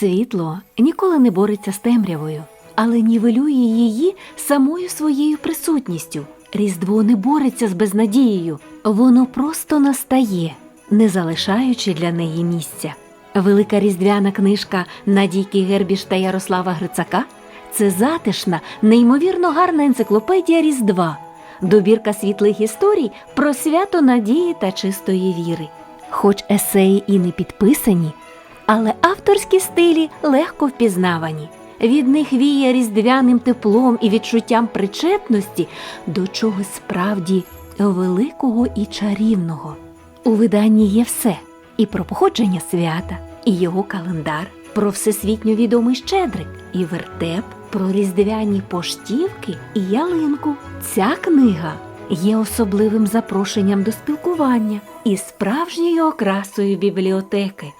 Світло ніколи не бореться з темрявою, але нівелює її самою своєю присутністю. Різдво не бореться з безнадією, воно просто настає, не залишаючи для неї місця. Велика різдвяна книжка Надійки Гербіш та Ярослава Грицака це затишна, неймовірно гарна енциклопедія Різдва, добірка світлих історій про свято надії та чистої віри. Хоч есеї і не підписані, але авторські стилі легко впізнавані. Від них віє різдвяним теплом і відчуттям причетності до чогось справді великого і чарівного. У виданні є все і про походження свята, і його календар, про всесвітньо відомий щедрик, і вертеп, про різдвяні поштівки і ялинку. Ця книга є особливим запрошенням до спілкування і справжньою окрасою бібліотеки.